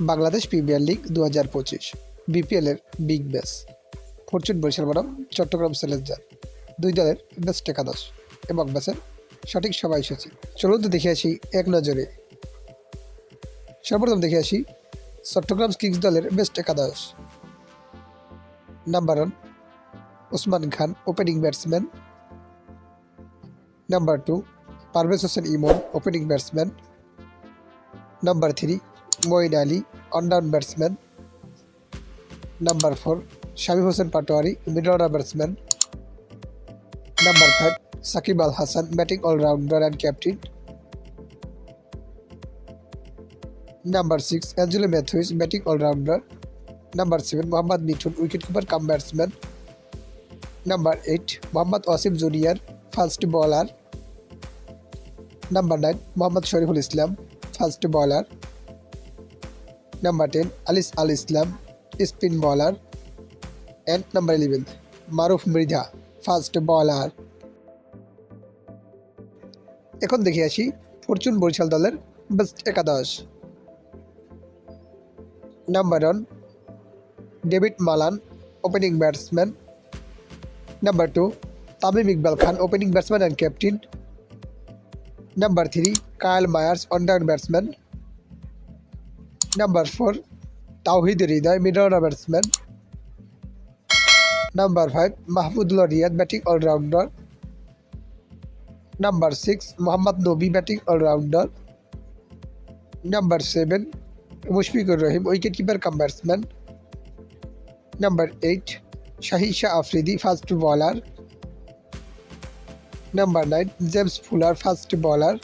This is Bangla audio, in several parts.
বাংলাদেশ প্রিমিয়ার লিগ দু হাজার পঁচিশ বিপিএলের বিগ ম্যাচ ফরচুন বরিশাল বনাম, চট্টগ্রাম সেলেঞ্জার দুই দলের বেস্ট একাদশ এবং ম্যাচের সঠিক সময়সূচি চলুন তো দেখে আসি এক নজরে। সর্বপ্রথম দেখে আসি চট্টগ্রাম কিংস দলের বেস্ট একাদশ। Number one Osman Khan opening batsman number two Parvez Hossain Emon opening batsman number three Moeen Ali one down batsman number four Shamim Hossain Patwari middle order batsman number five Shakib Al Hasan batting allrounder and captain number six Angelo Mathews batting allrounder number seven Mohammad Mithun wicket keeper cum batsman number eight Mohammad Wasim junior fast bowler number nine Mohammad Shoriful Islam fast bowler number ten Aliss Al Islam spin bowler and number eleven Maruf Mridha fast bowler এখন দেখে আসি ফরচুন বরিশাল দলের বেস্ট একাদশ। Number one David Malan opening batsman number two Tamim Iqbal Khan opening batsman and captain number three Kyle Mayers one down batsman number four Towhid Hridoy middle order batsman number five Mahmudullah Riyad batting allrounder number six Mohammad Nabi batting allrounder number seven Mushfiqur Rahim wicket keeper cum batsman number eight Shahi Shah Afridi fast bowler number nine James Fuller fast bowler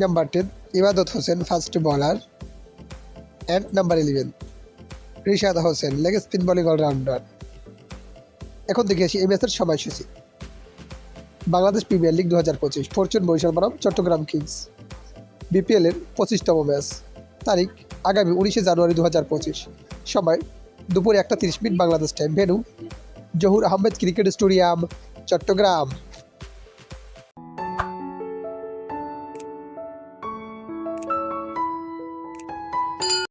number ten, Ebadot Hossain fast bowler and number eleven Rishad Hossain leg spin bowling allrounder এখন দেখে আসি এই ম্যাচের সময়সূচি। বাংলাদেশ প্রিমিয়ার লিগ দু হাজার পঁচিশ, ফরচুন বরিশাল বনাম, চট্টগ্রাম কিংস। বিপিএলের পঁচিশতম ম্যাচ। তারিখ, আগামী উনিশে জানুয়ারি দু হাজার পঁচিশ। সময়, দুপুর একটা তিরিশ minute Bangladesh time venue, Zahur Ahmed cricket stadium, Chattogram.